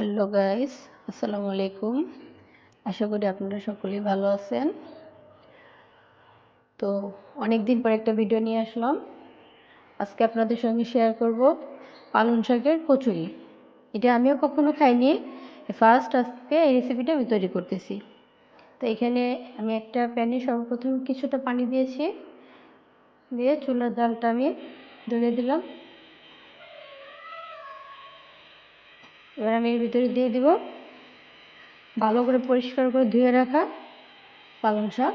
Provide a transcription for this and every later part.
Hello guys আসসালামু আলাইকুম আশা করি আপনারা সকলেই ভালো আছেন। তো অনেক দিন পর একটা ভিডিও নিয়ে আসলাম। আজকে আপনাদের সঙ্গে শেয়ার করব পালং শাকের কচুরি। এটা আমিও কখনো খাইনি। ফার্স্ট আজকে এই রেসিপিটা আমি তৈরি করতেছি। তো এখানে আমি একটা প্যানে সর্বপ্রথম কিছুটা পানি দিয়েছি। দিয়ে চুলার জালটা আমি ধরে দিলাম। এবার আমি এর ভিতরে দিয়ে দিব। ভালো করে পরিষ্কার করে ধুয়ে রাখা পালং শাক।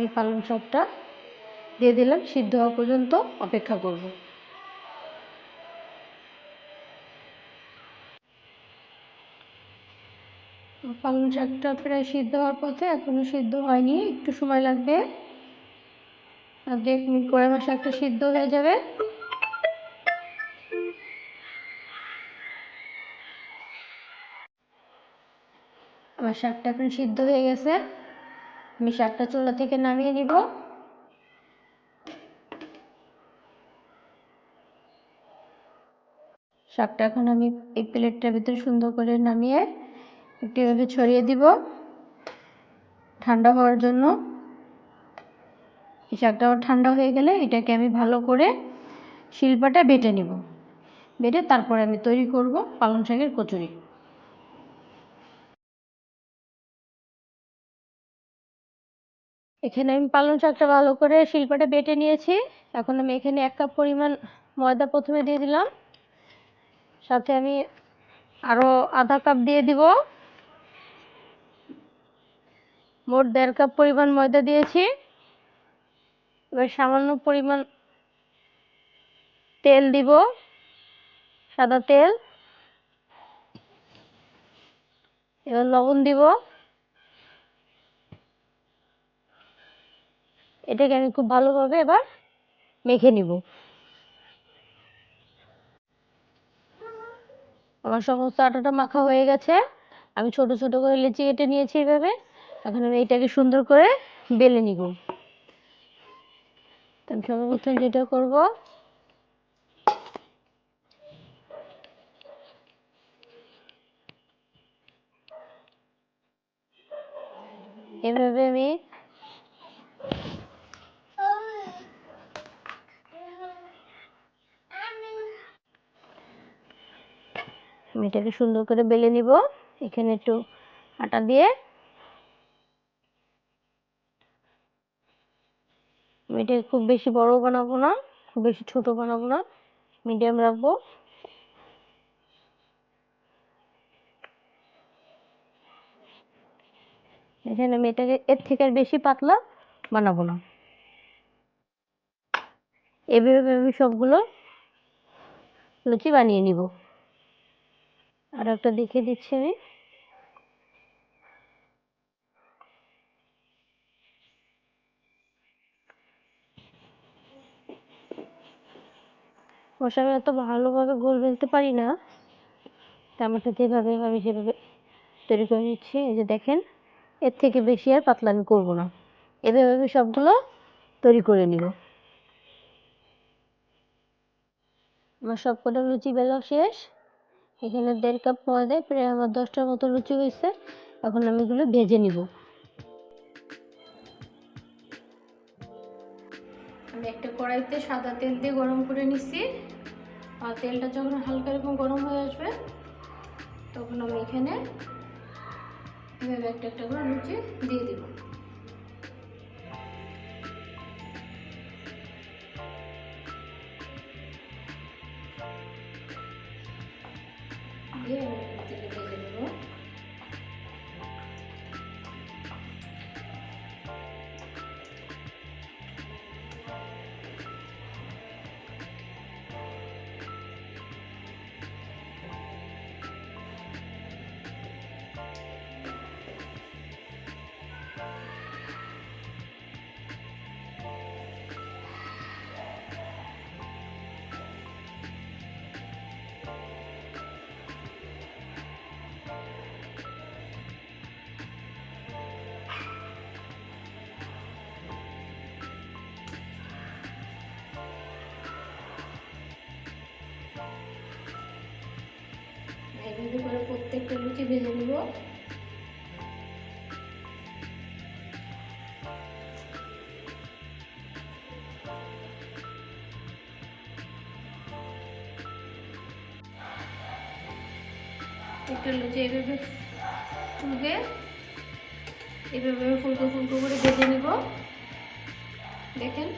এই পালং শাকটা দিয়ে দিলাম, সিদ্ধ হওয়া পর্যন্ত অপেক্ষা করব। পালং শাকটা প্রায় সিদ্ধ হওয়ার পথে এখনও সিদ্ধ হয়নি, একটু সময় লাগবে। আর মিনিট পরে আমার শাকটা সিদ্ধ হয়ে যাবে। আমার শাকটা এখন সিদ্ধ হয়ে গেছে। আমি শাকটা চুলা থেকে নামিয়ে নিব। শাকটা এখন আমি এই প্লেটটার ভিতরে সুন্দর করে নামিয়ে একটু এভাবে ছড়িয়ে দিব। ঠান্ডা হওয়ার জন্য। এই শাকটা ঠান্ডা হয়ে গেলে এটাকে আমি ভালো করে শিল্পাটা বেটে নিব। বেটে তারপরে আমি তৈরি করব পালং শাকের কচুরি। এখানে আমি পালং শাকটা ভালো করে শিল্পাটা বেটে নিয়েছি। এখন আমি এখানে এক কাপ পরিমাণ ময়দা প্রথমে দিয়ে দিলাম। সাথে আমি আরও আধা কাপ দিয়ে দিব। মোট দেড় কাপ পরিমাণ ময়দা দিয়েছি। এবার সামান্য পরিমাণ তেল দিব, সাদা তেল। এবার লবণ দিব। এটাকে আমি খুব ভালোভাবে এবার মেখে নিব। আমার সমস্ত আটাটা মাখা হয়ে গেছে। আমি ছোট ছোট করে লেচি কেটে নিয়েছি এভাবে। এখন আমি এটাকে সুন্দর করে বেলে নিব। আমি সর্বপ্রথম যেটা করব, এভাবে আমি আমি এটাকে সুন্দর করে বেলে নিব। এখানে একটু আটা দিয়ে এটা খুব বেশি বড় বানাবো না, খুব বেশি ছোট বানাবো না, মিডিয়াম রাখব। এখানে আমি এটাকে এর থেকে বেশি পাতলা বানাবো না। এভাবে আমি সবগুলো লুচি বানিয়ে নিব। আর একটা দেখিয়ে দিচ্ছি আমি। অবশ্য আমি এত ভালোভাবে গোল বেলতে পারি না। টমেটো যেভাবে, আমি সেভাবে তৈরি করে নিচ্ছি। এই যে দেখেন, এর থেকে বেশি আর পাতলা আমি করব না। এভাবে আমি সবগুলো তৈরি করে নিব। আমার সবকটা লুচি বেলা শেষ। এখানে দেড় কাপ ময়দায় প্রায় আমার দশটার মতো লুচি হয়েছে। এখন আমি এগুলো ভেজে নিব। আমি একটা কড়াইতে সাদা তেল দিয়ে গরম করে নিছি। আর তেলটা যখন হালকা এরকম গরম হয়ে আসবে, তখন আমি এখানে এভাবে একটা একটা করে লুচি দিয়ে দিব। দিয়ে এইভাবে করে প্রত্যেকটা লুচি ভেজে নিব। একটা লুচি এইভাবে ফুলবে। এইভাবে ফুলকো ফুলকো করে ভেজে নিব। দেখেন।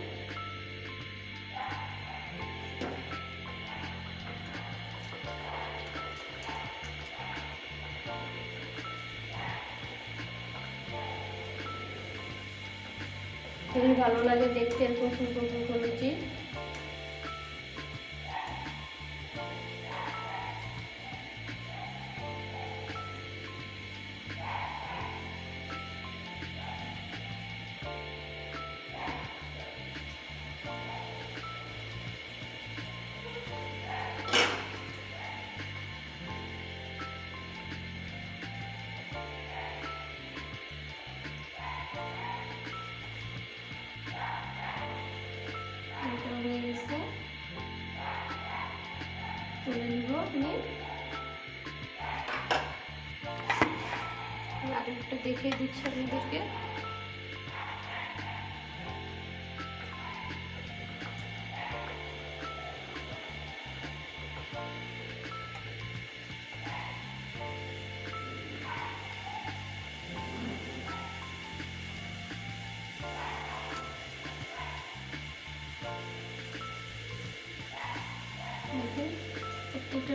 খুবই ভালো লাগে দেখতে এরকম সুন্দর ফুলকো আমি আরেকটা দেখে দিচ্ছি আপনাদেরকে।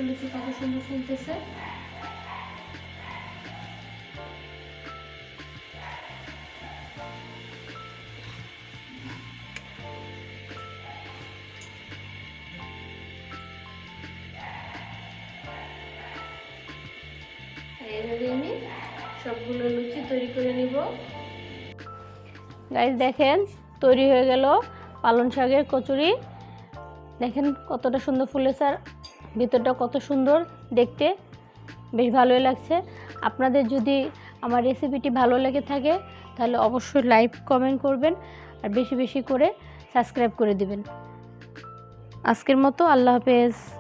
লুচি কত সুন্দর ফুলতেছে লুচি তৈরি করে নিব। গাইজ দেখেন, তৈরি হয়ে গেল পালং শাকের কচুরি। দেখেন কতটা সুন্দর ফুলেছে আর ভিতরটা কত সুন্দর দেখতে। বেশ ভালোই লাগছে। আপনাদের যদি আমার রেসিপিটি ভালো লেগে থাকে, তাহলে অবশ্যই লাইক কমেন্ট করবেন আর বেশি বেশি করে সাবস্ক্রাইব করে দিবেন। আজকের মতো আল্লাহ হাফেজ।